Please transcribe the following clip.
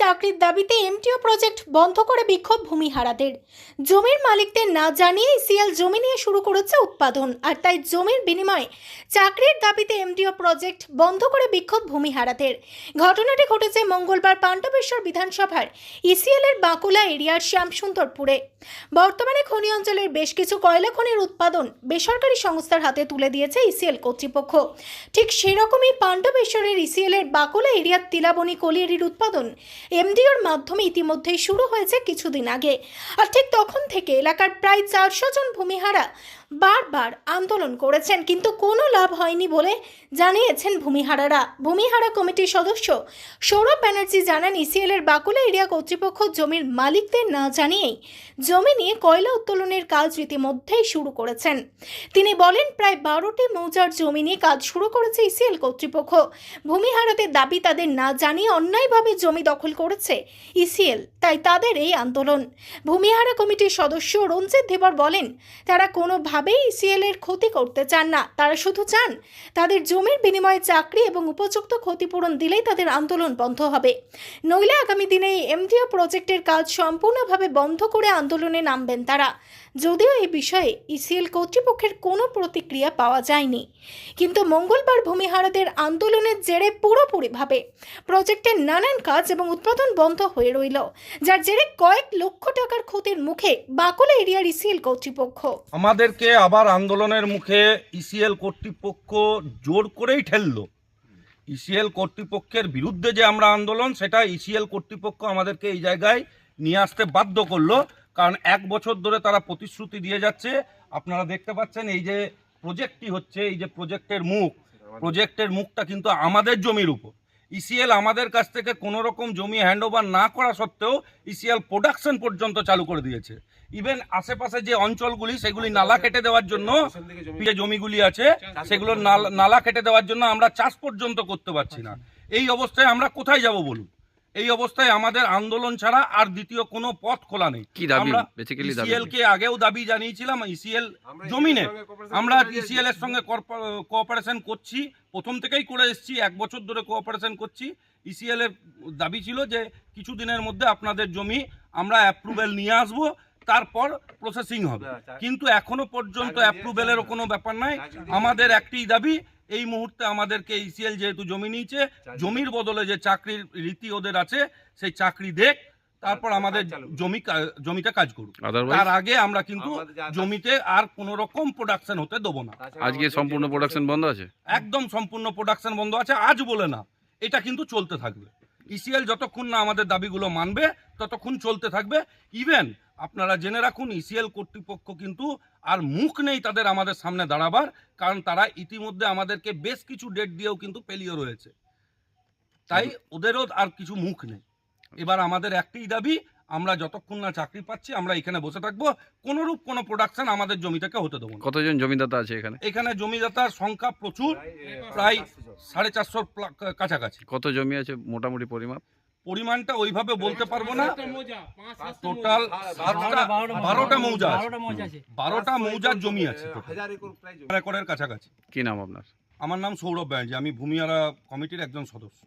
চাকরির দাবিতে MTO project বন্ধ করে বিক্ষোভ ভূমিহারাদের। জমির মালিকদের না জানিয়ে সিএল জমি নিয়ে শুরু করেছে উৎপাদন, আর তাই জমির বিনিময়ে চাকরির দাবিতে এমটিও প্রজেক্ট বন্ধ করে বিক্ষোভ ভূমিহারাদের। ঘটনাটি ঘটেছে মঙ্গলবার পাণ্ডবেশ্বর বিধানসভার ইসিএল এর বাঁকুড়া এরিয়ার শ্যামসুন্দরপুরে। বর্তমানে খনি অঞ্চলের বেশ কিছু কয়লা খনির উৎপাদন বেসরকারি সংস্থার হাতে তুলে দিয়েছে ইসিএল কর্তৃপক্ষ। ঠিক সেরকমই পাণ্ডবেশ্বরের ইসিএল এর বাকুলা এরিয়ার তিলাবনি কলিয়ারির উৎপাদন এমডিওর মাধ্যমে ইতিমধ্যেই শুরু হয়েছে কিছুদিন আগে। আর ঠিক তখন থেকে এলাকার প্রায় চারশো জন ভূমিহারা বারবার আন্দোলন করেছেন, কিন্তু কোনো লাভ হয়নি বলে জানিয়েছেন ভূমিহারারা। ভূমিহারা কমিটির সদস্য সৌরভ ব্যানার্জি জানান, ইসিএল এর বাকুলা এরিয়া কর্তৃপক্ষ জমির মালিকদের না জানিয়েই জমি নিয়ে কয়লা উত্তোলনের কাজ ইতিমধ্যেই শুরু করেছেন। তিনি বলেন, প্রায় বারোটি মৌজার জমি নিয়ে কাজ শুরু করেছে ইসিএল কর্তৃপক্ষ। ভূমিহারাদের দাবি তাদের না জানিয়ে অন্যায়ভাবে জমি দখল করেছে ইসিএল, তাই তাদের এই আন্দোলন। ভূমিহারা কমিটির সদস্য রঞ্জিত ধীবর বলেন, তারা কোনোভাবেই ইসিএল এর ক্ষতি করতে চান না। তারা শুধু চান, তাদের জমির বিনিময়ে চাকরি এবং উপযুক্ত ক্ষতিপূরণ দিলেই তাদের আন্দোলন বন্ধ হবে। নইলে আগামী দিনে এই এমডিও প্রজেক্টের কাজ সম্পূর্ণভাবে বন্ধ করে আন্দোলনে নামবেন তারা। যদিও এই বিষয়ে ইসিএল কর্তৃপক্ষের কোনো প্রতিক্রিয়া পাওয়া যায়নি। কিন্তু মঙ্গলবার ভূমিহারাদের আন্দোলনের জেরে পুরোপুরিভাবে প্রজেক্টের নানান কাজ এবং উৎপাদন বন্ধ হয়ে রইল, যার জেরে কয়েক লক্ষ টাকার ক্ষতির মুখে বাকুলা এরিয়ার ইসিএল কর্তৃপক্ষ। আমাদেরকে আবার আন্দোলনের মুখে ইসিএল কর্তৃপক্ষ জোর করেই ঠেললো। ইসিএল কর্তৃপক্ষের বিরুদ্ধে যে আমরা আন্দোলন, সেটা ইসিএল কর্তৃপক্ষ আমাদেরকে এই জায়গায় নিয়ে আসতে বাধ্য করল। কারণ এক বছর ধরে তারা প্রতিশ্রুতি দিয়ে যাচ্ছে। আপনারা দেখতে পাচ্ছেন এই যে প্রজেক্টটি হচ্ছে, এই যে প্রজেক্টের মুখ, প্রজেক্টের মুখটা কিন্তু আমাদের জমির উপর। ইসিএল আমাদের কাছ থেকে কোনো রকম জমি হ্যান্ডওভার না করা সত্ত্বেও ইসিএল প্রোডাকশন পর্যন্ত চালু করে দিয়েছে। ইভেন আশেপাশে যে অঞ্চলগুলি সেগুলি নালা কেটে দেওয়ার জন্য যে জমিগুলি আছে সেগুলো নাল- নালা কেটে দেওয়ার জন্য আমরা চাষ পর্যন্ত করতে পারছি না। এই অবস্থায় আমরা কোথায় যাব বলুন? এই অবস্থায় আমাদের আন্দোলন ছাড়া আর দ্বিতীয় কোনো পথ খোলা নেই? আমরা ইসিএল কে? আগেও দাবি জানিয়েছিলাম ইসিএল জমিনে। আমরা ইসিএল এর সঙ্গে কোঅপারেশন করছি। প্রথম থেকেই করে এসেছি এক বছর ধরে কোঅপারেশন করছি। ইসিএল এর দাবি ছিল যে কিছু দিনের মধ্যে আপনাদের জমি আমরা অ্যাপ্রুভেল নিয়ে আসব। তারপর প্রসেসিং হবে। কিন্তু এখনও পর্যন্ত অ্যাপ্রুভেলেরও কোনো ব্যাপার নাই। আমাদের একটি দাবি এই মুহূর্তে আমাদেরকে ইসিএল যেহেতু জমি নিয়েছে জমির বদলে যে চাকরির রীতি ওদের আছে সেই চাকরি দেখ তারপর আমাদের জমি জমিতে কাজ করুক। তার আগে আমরা কিন্তু জমিতে আর কোনো রকম প্রোডাকশন হতে দেবো না। আজকে সম্পূর্ণ প্রোডাকশন বন্ধ আছে? একদম সম্পূর্ণ প্রোডাকশন বন্ধ আছে আজ বলে না। এটা কিন্তু চলতে থাকবে। ইসিএল যতক্ষণ না আমাদের দাবিগুলো মানবে ততক্ষণ চলতে থাকবে। ইভেন আপনারা জেনে রাখুন ইসিএল কর্তৃপক্ষ কিন্তু আর মুখ নেই তাদের আমাদের সামনে দাঁড়াবার কারণ তারা ইতিমধ্যে আমাদেরকে বেশ কিছু ডেট দিয়েও কিন্তু পেলিয়ে রয়েছে। তাই ওদেরও আর কিছু মুখ নেই। এবার আমাদের একটাই দাবি আমরা যতক্ষণ না চাকরি পাচ্ছি আমরা এখানে বসে থাকব। কোনোরূপ কোনো প্রোডাকশন আমাদের জমি থেকে হতে দেবো কতজন জমিদাতা আছে এখানে? এখানে জমিদাতার সংখ্যা প্রচুর প্রায় সাড়ে চারশোর কাছাকাছি। কত জমি আছে মোটামুটি পরিমাপ? পরিমাণটা ওইভাবে বলতে পারব না। টোটাল সাতটা বারোটা মৌজা আছে। বারোটা মৌজার জমি আছে একরের কাছাকাছি। কি নাম আপনার? আমার নাম সৌরভ ব্যানার্জি। আমি ভূমিয়ারা কমিটির একজন সদস্য।